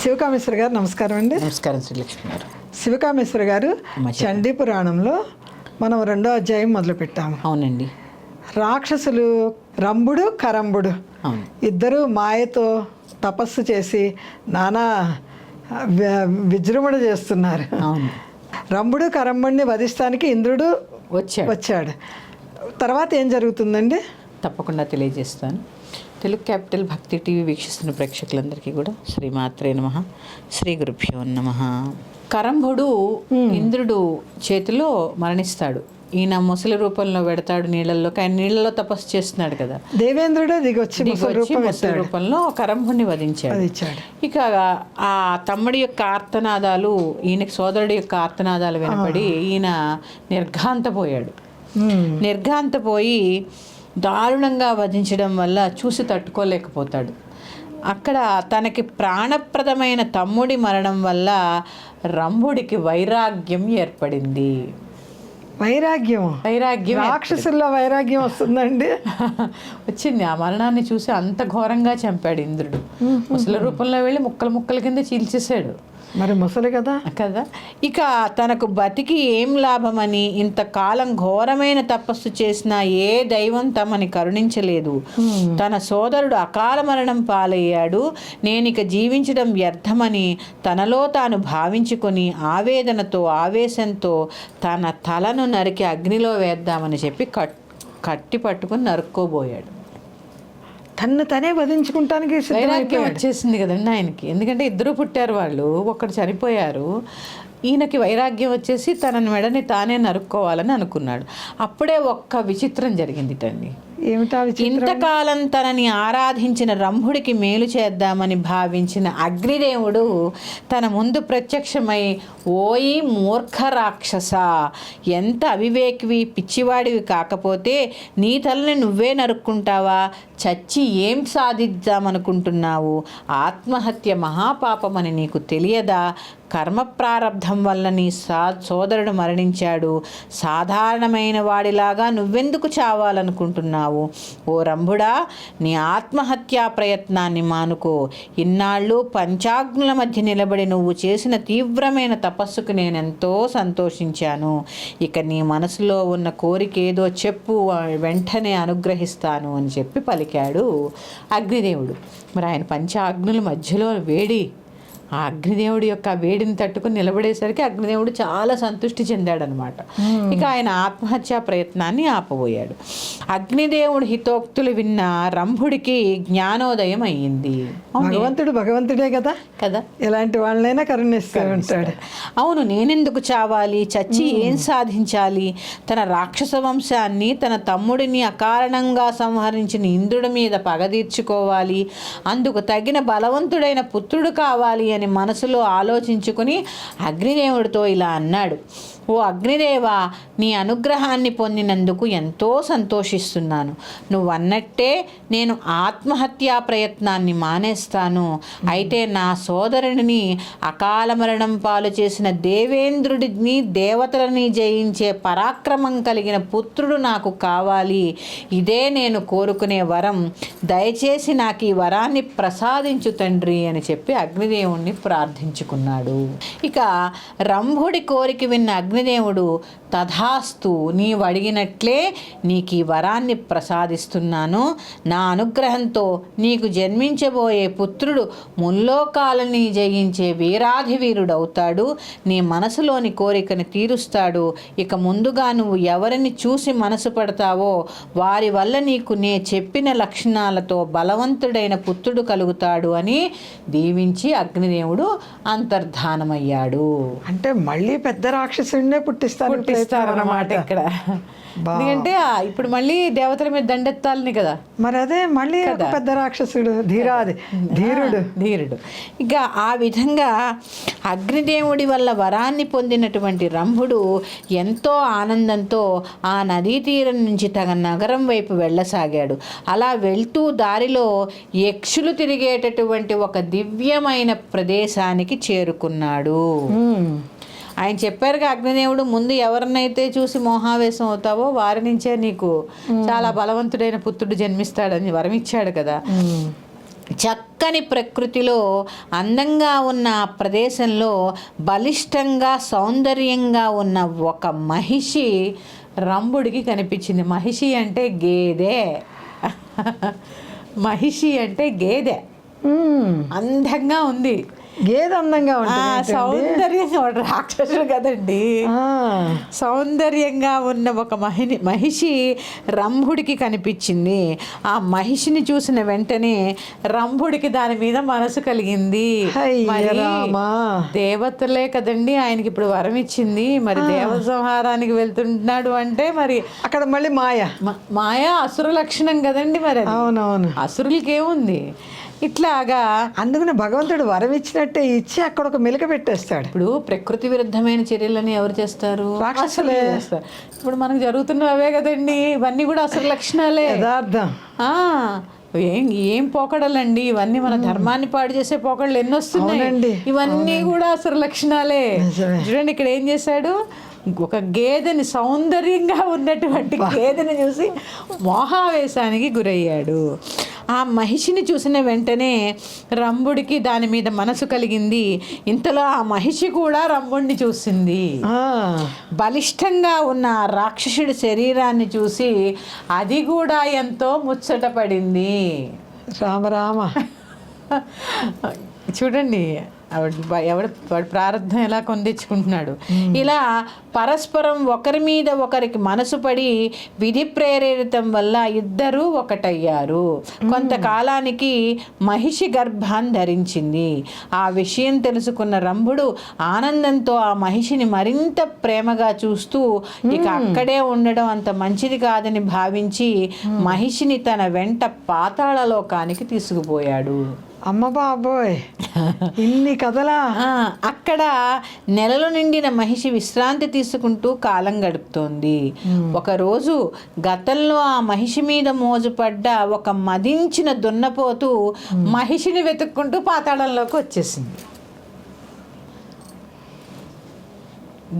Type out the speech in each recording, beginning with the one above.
శివకామేశ్వర గారు నమస్కారం అండి. నమస్కారం శ్రీలక్ష్మి గారు. శివకామేశ్వర గారు చండీ పురాణంలో మనం రెండో అధ్యాయం మొదలు పెట్టాము. అవునండి. రాక్షసులు రంభుడు కరంబుడు ఇద్దరు మాయతో తపస్సు చేసి నానా విజృంభణ చేస్తున్నారు. అవును. రంభుడు కరంబుడిని వధిస్తానికి ఇంద్రుడు వచ్చాడు. వచ్చాడు. తర్వాత ఏం జరుగుతుందండి? తప్పకుండా తెలియజేస్తాను. తెలుగు క్యాపిటల్ భక్తి టీవీ వీక్షిస్తున్న ప్రేక్షకులందరికీ కూడా శ్రీమాత్రే నమ. శ్రీ గురుభ్యో నమ. కరంభుడు ఇంద్రుడు చేతిలో మరణిస్తాడు. ఈయన ముసలి రూపంలో పెడతాడు నీళ్ళల్లో ఆయన నీళ్ళలో తపస్సు చేస్తున్నాడు కదా. దేవేంద్రుడే దిగొచ్చి ముసలి రూపంలో కరంభుడిని వధించాడు. ఇక ఆ తమ్ముడి యొక్క ఆర్తనాదాలు ఈయనకి సోదరుడి యొక్క ఆర్తనాదాలు వినపడి ఈయన నిర్ఘాంతపోయాడు. నిర్ఘాంతపోయి దారుణంగా వధించడం వల్ల చూసి తట్టుకోలేకపోతాడు. అక్కడ తనకి ప్రాణప్రదమైన తమ్ముడి మరణం వల్ల రంభుడికి వైరాగ్యం ఏర్పడింది. వైరాగ్యం. వైరాగ్యం రాక్షసుల్లో వైరాగ్యం వస్తుందండి. వచ్చింది. ఆ మరణాన్ని చూసి అంత ఘోరంగా చంపాడు ఇంద్రుడు. ముసలి రూపంలో వెళ్ళి ముక్కలు ముక్కల కింద చీల్చేశాడు. మరి ముసలి కదా? కదా? ఇక తనకు బతికి ఏం లాభమని ఇంతకాలం ఘోరమైన తపస్సు చేసిన ఏ దైవం తమని కరుణించలేదు. తన సోదరుడు అకాల మరణం పాలయ్యాడు. నేనిక జీవించడం వ్యర్థమని తనలో తాను భావించుకొని ఆవేదనతో ఆవేశంతో తన తలను నరికి అగ్నిలో వేద్దామని చెప్పి కట్ కట్టి పట్టుకుని నరుక్కోబోయాడు. తన్ను తనే వధించుకుంటానికి వైరాగ్యం వచ్చేసింది కదండి ఆయనకి. ఎందుకంటే ఇద్దరు పుట్టారు వాళ్ళు ఒకడు చనిపోయారు. ఈయనకి వైరాగ్యం వచ్చేసి తన మెడని తానే నరుక్కోవాలని అనుకున్నాడు. అప్పుడే ఒక్క విచిత్రం జరిగింది విచిత్రం ఇంతకాలం తనని ఆరాధించిన రంభుడికి మేలు చేద్దామని భావించిన అగ్నిదేవుడు తన ముందు ప్రత్యక్షమై ఓయి మూర్ఖ రాక్షస ఎంత అవివేకివి పిచ్చివాడివి కాకపోతే నీ తలని నువ్వే నరుక్కుంటావా? చచ్చి ఏం సాధిద్దామనుకుంటున్నావు? ఆత్మహత్య మహాపాపమని నీకు తెలియదా? కర్మ ప్రారంధం వల్ల నీ సా సోదరుడు మరణించాడు. సాధారణమైన వాడిలాగా నువ్వెందుకు చావాలనుకుంటున్నావు? ఓ రంభుడా నీ ఆత్మహత్యా ప్రయత్నాన్ని మానుకో. ఇన్నాళ్ళు పంచాగ్నుల మధ్య నిలబడి నువ్వు చేసిన తీవ్రమైన తపస్సుకు నేనెంతో సంతోషించాను. ఇక నీ మనసులో ఉన్న కోరిక ఏదో చెప్పు వెంటనే అనుగ్రహిస్తాను అని చెప్పి పలికాడు అగ్నిదేవుడు. మరి ఆయన పంచాగ్నుల మధ్యలో వేడి ఆ అగ్నిదేవుడి యొక్క వేడిని తట్టుకుని నిలబడేసరికి అగ్నిదేవుడు చాలా సంతృష్టి చెందాడనమాట. ఇక ఆయన ఆత్మహత్యా ప్రయత్నాన్ని ఆపబోయాడు. అగ్నిదేవుడి హితోక్తులు విన్న రంభుడికి జ్ఞానోదయం అయ్యింది భగవంతుడు భగవంతుడే కదా? కదా? ఎలాంటి వాళ్ళనైనా కరుణిస్తూ ఉంటాడు అవును నేనెందుకు చావాలి? చచ్చి ఏం సాధించాలి? తన రాక్షస వంశాన్ని తన తమ్ముడిని అకారణంగా సంహరించిన ఇంద్రుడి మీద పగ తీర్చుకోవాలి. అందుకు తగిన బలవంతుడైన పుత్రుడు కావాలి అని మనసులో ఆలోచించుకుని అగ్నిదేవుడితో ఇలా అన్నాడు. ఓ అగ్నిదేవ నీ అనుగ్రహాన్ని పొందినందుకు ఎంతో సంతోషిస్తున్నాను. నువ్వు అన్నట్టే నేను ఆత్మహత్యా ప్రయత్నాన్ని మానేస్తాను. అయితే నా సోదరుడిని అకాల మరణం పాలు చేసిన దేవేంద్రుడిని దేవతలని జయించే పరాక్రమం కలిగిన పుత్రుడు నాకు కావాలి. ఇదే నేను కోరుకునే వరం. దయచేసి నాకు ఈ వరాన్ని ప్రసాదించు తండ్రి అని చెప్పి అగ్నిదేవుణ్ణి ప్రార్థించుకున్నాడు. ఇక రంభుడి కోరిక విన్న అగ్నిదేవుడు తథాస్తు నీవు అడిగినట్లే నీకు ఈ వరాన్ని ప్రసాదిస్తున్నాను. నా అనుగ్రహంతో నీకు జన్మించబోయే పుత్రుడు ముల్లోకాలని జయించే వీరాధి వీరుడవుతాడు. నీ మనసులోని కోరికను తీరుస్తాడు. ఇక ముందుగా నువ్వు ఎవరిని చూసి మనసు పడతావో వారి వల్ల నీకు నే చెప్పిన లక్షణాలతో బలవంతుడైన పుత్రుడు కలుగుతాడు అని దీవించి అగ్నిదేవుడు అంతర్ధానమయ్యాడు. అంటే మళ్ళీ పెద్ద రాక్షసుడినే పుట్టిస్తారు పుట్టిస్తారన్నమాట ఇక్కడ. ఎందుకంటే ఇప్పుడు మళ్ళీ దేవతల మీద దండెత్తాలని కదా. మరి అదే మళ్ళీ పెద్ద రాక్షసుడు ధీరాది ధీరుడు. ధీరుడు. ఇక ఆ విధంగా అగ్నిదేవుడి వల్ల వరాన్ని పొందినటువంటి రంభుడు ఎంతో ఆనందంతో ఆ నదీ తీరం నుంచి తన నగరం వైపు వెళ్ళసాగాడు. అలా వెళ్తూ దారిలో యక్షులు తిరిగేటటువంటి ఒక దివ్యమైన ప్రదేశానికి చేరుకున్నాడు. ఆయన చెప్పారుగా అగ్నిదేవుడు ముందు ఎవరినైతే చూసి మోహావేశం అవుతావో వారి నుంచే నీకు చాలా బలవంతుడైన పుత్రుడు జన్మిస్తాడని వరం ఇచ్చాడు కదా. చక్క చక్కని ప్రకృతిలో అందంగా ఉన్న ఆ ప్రదేశంలో బలిష్టంగా సౌందర్యంగా ఉన్న ఒక మహిషి రంభుడికి కనిపించింది. మహిషి అంటే గేదె. మహిషి అంటే గేదె. అందంగా ఉంది. గేదె అందంగా ఆ, ఉంటుంది సౌందర్యంగా వాడు రాక్షసుడు కదండి. సౌందర్యంగా ఉన్న ఒక మహిని మహిషి రంభుడికి కనిపించింది. ఆ మహిషిని చూసిన వెంటనే రంభుడికి దాని మీద మనసు కలిగింది. దేవతలే కదండి ఆయనకి ఇప్పుడు వరం ఇచ్చింది. మరి దేవ సంహారానికి వెళ్తున్నాడు అంటే మరి అక్కడ మళ్ళీ మాయ. మాయా అసుర లక్షణం కదండి మరి. అవునవును. అసురులకి ఏముంది ఇట్లాగా అందుకని భగవంతుడు వరం ఇచ్చినట్టే ఇచ్చి అక్కడ ఒక మెలిక పెట్టేస్తాడు. ఇప్పుడు ప్రకృతి విరుద్ధమైన చర్యలని ఎవరు చేస్తారు? రాక్షసులే. చేస్తారు. ఇప్పుడు మనకు జరుగుతున్నవి అవే కదండి. ఇవన్నీ కూడా అసలు లక్షణాలే. యథార్థం. ఆ, ఏం ఏం పోకడలండి? ఇవన్నీ మన ధర్మాన్ని పాడు చేసే పోకడలు ఎన్ని వస్తున్నాయి అవునండి. ఇవన్నీ కూడా అసలు లక్షణాలే. చూడండి ఇక్కడ ఏం చేశాడు? ఒక గేదెని సౌందర్యంగా ఉన్నటువంటి గేదెని చూసి మోహావేశానికి గురయ్యాడు. ఆ మహిషిని చూసిన వెంటనే రంభుడికి దాని మీద మనసు కలిగింది. ఇంతలో ఆ మహిషి కూడా రంభుడిని చూసింది. బలిష్టంగా ఉన్న రాక్షసుడి శరీరాన్ని చూసి అది కూడా ఎంతో ముచ్చటపడింది రామ రామ. చూడండి. ఆవిడ ఎవడు వాడు ప్రారంధం ఎలా కొందించుకుంటున్నాడు ఇలా పరస్పరం ఒకరి మీద ఒకరికి మనసు పడి విధి ప్రేరేరితం వల్ల ఇద్దరూ ఒకటయ్యారు. కొంతకాలానికి మహిషి గర్భాన్ని ధరించింది. ఆ విషయం తెలుసుకున్న రంభుడు ఆనందంతో ఆ మహిషిని మరింత ప్రేమగా చూస్తూ ఇక అక్కడే ఉండడం అంత మంచిది కాదని భావించి మహిషిని తన వెంట పాతాళలోకానికి తీసుకుపోయాడు. అమ్మ బాబోయ్ ఇన్ని కథలా? అక్కడ నెలలు నిండిన మహిషి విశ్రాంతి తీసుకుంటూ కాలం గడుపుతోంది. ఒకరోజు గతంలో ఆ మహిషి మీద మోజుపడ్డ ఒక మదించిన దున్నపోతు మహిషిని వెతుక్కుంటూ పాతాళంలోకి వచ్చేసింది.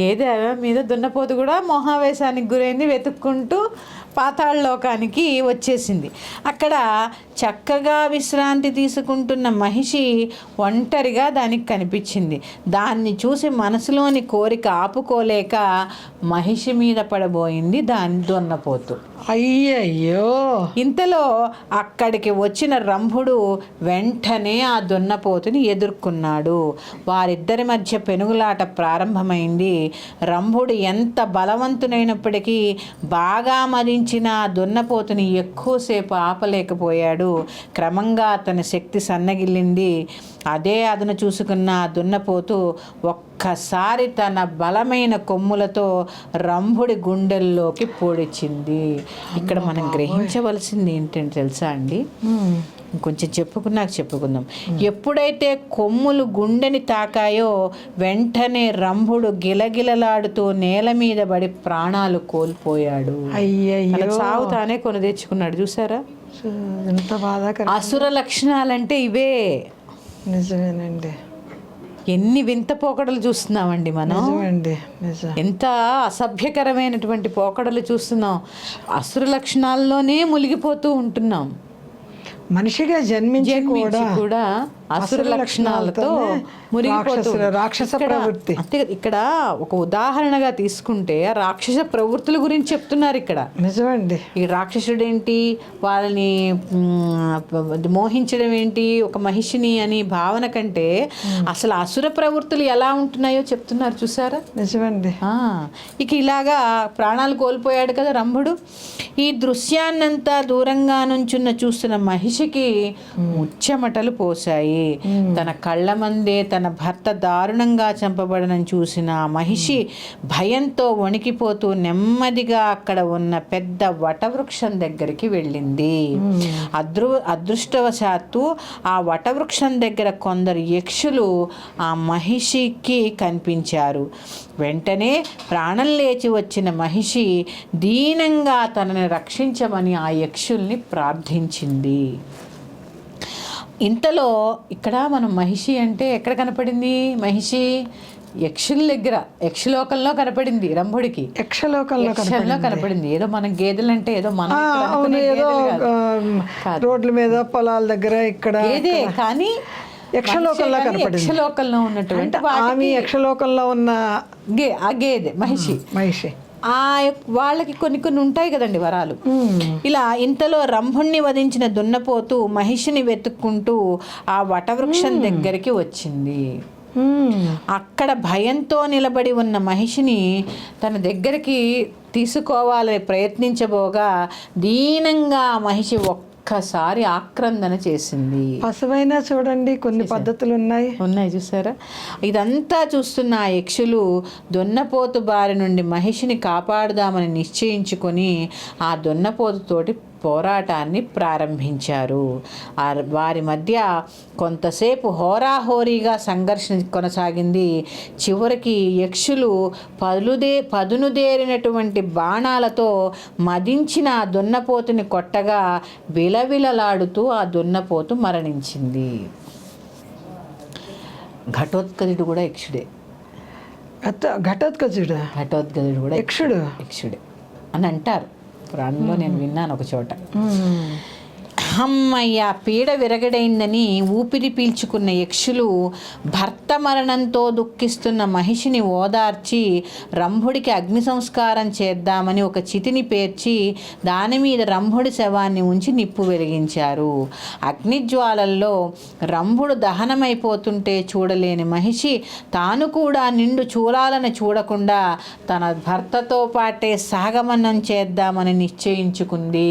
గేదె మీద దున్నపోతు కూడా మోహావేశానికి గురైంది వెతుక్కుంటూ పాతాళ లోకానికి వచ్చేసింది. అక్కడ చక్కగా విశ్రాంతి తీసుకుంటున్న మహిషి ఒంటరిగా దానికి కనిపించింది. దాన్ని చూసి మనసులోని కోరిక ఆపుకోలేక మహిషి మీద పడబోయింది దాని దున్నపోతు. అయ్యయ్యో! ఇంతలో అక్కడికి వచ్చిన రంభుడు వెంటనే ఆ దున్నపోతుని ఎదుర్కొన్నాడు. వారిద్దరి మధ్య పెనుగులాట ప్రారంభమైంది. రంభుడు ఎంత బలవంతునైనప్పటికీ బాగా మదించిన ఆ దున్నపోతుని ఎక్కువసేపు ఆపలేకపోయాడు. క్రమంగా అతని శక్తి సన్నగిల్లింది. అదే అదను చూసుకున్న దున్నపోతు ఒక్కసారి తన బలమైన కొమ్ములతో రంభుడి గుండెల్లోకి పొడిచింది. ఇక్కడ మనం గ్రహించవలసింది ఏంటంటే తెలుసా అండి. కొంచెం చెప్పుకున్నాక చెప్పుకుందాం. ఎప్పుడైతే కొమ్ములు గుండెని తాకాయో వెంటనే రంభుడు గిలగిలలాడుతూ నేల మీద పడి ప్రాణాలు కోల్పోయాడు. చావు తానే కొని తెచ్చుకున్నాడు చూసారా అసుర లక్షణాలంటే ఇవే. నిజమేనండి. ఎన్ని వింత పోకడలు చూస్తున్నామండి మనం? నిజమండి నిజం. ఎంత అసభ్యకరమైనటువంటి పోకడలు చూస్తున్నాం. అసుర లక్షణాల్లోనే మునిగిపోతూ ఉంటున్నాం. మనిషిగా జన్మించి కూడా అసుర లక్షణాలతో రాక్షస ప్రవృత్తి. ఇక్కడ ఒక ఉదాహరణగా తీసుకుంటే రాక్షస ప్రవృత్తుల గురించి చెప్తున్నారు ఇక్కడ. నిజమండి. ఈ రాక్షసుడు ఏంటి వాళ్ళని మోహించడం ఏంటి? ఒక మహిషిని అని భావన కంటే అసలు అసుర ప్రవృత్తులు ఎలా ఉంటున్నాయో చెప్తున్నారు చూసారా? నిజమండి. ఇక ఇలాగా ప్రాణాలు కోల్పోయాడు కదా రంభుడు. ఈ దృశ్యాన్నంతా దూరంగా నుంచున్న చూస్తున్న మహిషికి ముచ్చమటలు పోశాయి. తన కళ్ళ మందే తన భర్త దారుణంగా చంపబడనని చూసిన మహిషి భయంతో వణికిపోతూ నెమ్మదిగా అక్కడ ఉన్న పెద్ద వటవృక్షం దగ్గరికి వెళ్ళింది. అదృ అదృష్టవశాత్తు ఆ వటవృక్షం దగ్గర కొందరు యక్షులు ఆ మహిషికి కనిపించారు. వెంటనే ప్రాణం లేచి వచ్చిన మహిషి దీనంగా తనని రక్షించమని ఆ యక్షుల్ని ప్రార్థించింది. ఇంతలో ఇక్కడ మనం మహిషి అంటే ఎక్కడ కనపడింది? మహిషి యక్షుల దగ్గర యక్షలోకంలో కనపడింది రంభుడికి. యక్షలోకంలో యక్షంలో కనపడింది. ఏదో మన ఏదో మనం అవును అనుకునే ఏదో గేదెలు. ఆ, రోడ్ల మీద పొలాల దగ్గర ఇక్కడ గేదే కానీ యక్షలోకంలో కనపడింది. యక్షలోకంలో ఉన్నటువంటి ఆమె యక్షలోకంలో ఉన్న గే ఆ గేదె మహిషి. మహిషి. ఆ యొక్క- వాళ్ళకి కొన్ని కొన్ని ఉంటాయి కదండి వరాలు. ఇలా ఇంతలో రంభుణ్ణి వధించిన దున్నపోతు మహిషిని వెతుక్కుంటూ ఆ వటవృక్షం దగ్గరికి వచ్చింది. అక్కడ భయంతో నిలబడి ఉన్న మహిషిని తన దగ్గరికి తీసుకోవాలని ప్రయత్నించబోగా దీనంగా ఆ మహిషి ఒక్కసారి ఆక్రందన చేసింది. పశువైనా చూడండి కొన్ని పద్ధతులు ఉన్నాయి ఉన్నాయి చూసారా ఇదంతా చూస్తున్న ఆ యక్షులు దొన్నపోతు బారి నుండి మహిషిని కాపాడుదామని నిశ్చయించుకొని ఆ దొన్నపోతుతోటి పోరాటాన్ని ప్రారంభించారు. వారి మధ్య కొంతసేపు హోరాహోరీగా సంఘర్షణ కొనసాగింది. చివరికి యక్షులు పలుదే పదునుదేరినటువంటి బాణాలతో మదించిన ఆ దున్నపోతుని కొట్టగా విలవిలలాడుతూ ఆ దున్నపోతు మరణించింది. ఘటోత్కచుడు కూడా యక్షుడే. ఘట ఘటోత్కచుడు? ఘటోత్కచుడు కూడా యక్షుడు? యక్షుడే అని అంటారు. పురాణంలో నేను విన్నాను ఒక చోట. మ్మ్. పీడ విరగడైందని ఊపిరి పీల్చుకున్న యక్షులు భర్త మరణంతో దుఃఖిస్తున్న మహిషిని ఓదార్చి రంభుడికి అగ్ని సంస్కారం చేద్దామని ఒక చితిని పేర్చి దాని మీద రంభుడి శవాన్ని ఉంచి నిప్పు వెలిగించారు అగ్నిజ్వాలల్లో రంభుడు దహనమైపోతుంటే చూడలేని మహిషి తాను కూడా నిండు చూడాలని చూడకుండా తన భర్తతో పాటే సాగమనం చేద్దామని నిశ్చయించుకుంది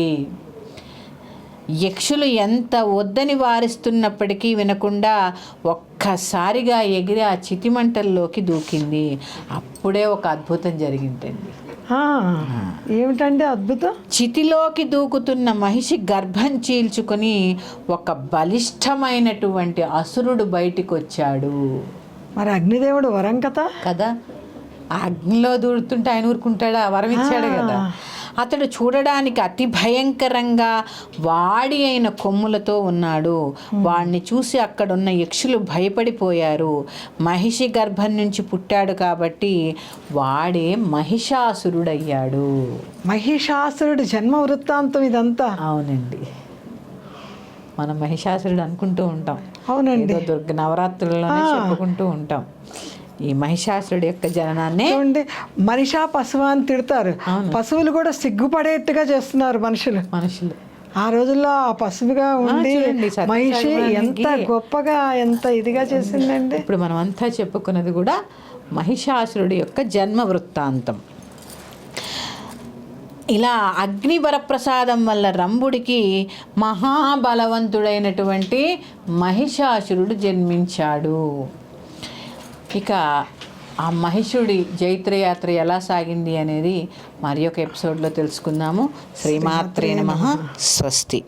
యక్షులు ఎంత వద్దని వారిస్తున్నప్పటికీ వినకుండా ఒక్కసారిగా ఎగిరి ఆ చితిమంటల్లోకి దూకింది. అప్పుడే ఒక అద్భుతం జరిగిందండి. ఏమిటండి అద్భుతం? చితిలోకి దూకుతున్న మహిషి గర్భం చీల్చుకొని ఒక బలిష్టమైనటువంటి అసురుడు బయటికి వచ్చాడు మరి అగ్నిదేవుడు వరం కదా? కదా? అగ్నిలో దూడుతుంటే ఆయన ఊరుకుంటాడా? వరం ఇచ్చాడు కదా? అతడు చూడడానికి అతి భయంకరంగా వాడి అయిన కొమ్ములతో ఉన్నాడు. వాడిని చూసి అక్కడున్న యక్షులు భయపడిపోయారు. మహిషి గర్భం నుంచి పుట్టాడు కాబట్టి వాడే మహిషాసురుడయ్యాడు. మహిషాసురుడి జన్మ వృత్తాంతం ఇదంతా? అవునండి. మనం మహిషాసురుడు అనుకుంటూ ఉంటాం. అవునండి. దుర్గ నవరాత్రుల్లోనే చెప్పుకుంటూ ఉంటాం. ఈ మహిషాసురుడి యొక్క జననాన్నే చూడండి మనిషా పశువు అని తిడతారు. పశువులు కూడా సిగ్గుపడేట్టుగా చేస్తున్నారు మనుషులు. మనుషులు. ఆ రోజుల్లో ఆ పశువుగా ఉండి మహిషి ఎంత గొప్పగా ఎంత ఇదిగా చేసిందండి. ఇప్పుడు మనం అంతా చెప్పుకున్నది కూడా మహిషాసురుడి యొక్క జన్మ వృత్తాంతం. ఇలా అగ్ని వరప్రసాదం వల్ల రంభుడికి మహాబలవంతుడైనటువంటి మహిషాసురుడు జన్మించాడు. ఇక ఆ మహిషుడి జైత్రయాత్ర ఎలా సాగింది అనేది మరి ఒక ఎపిసోడ్లో తెలుసుకుందాము. శ్రీమాత్రే నమ. స్వస్తి.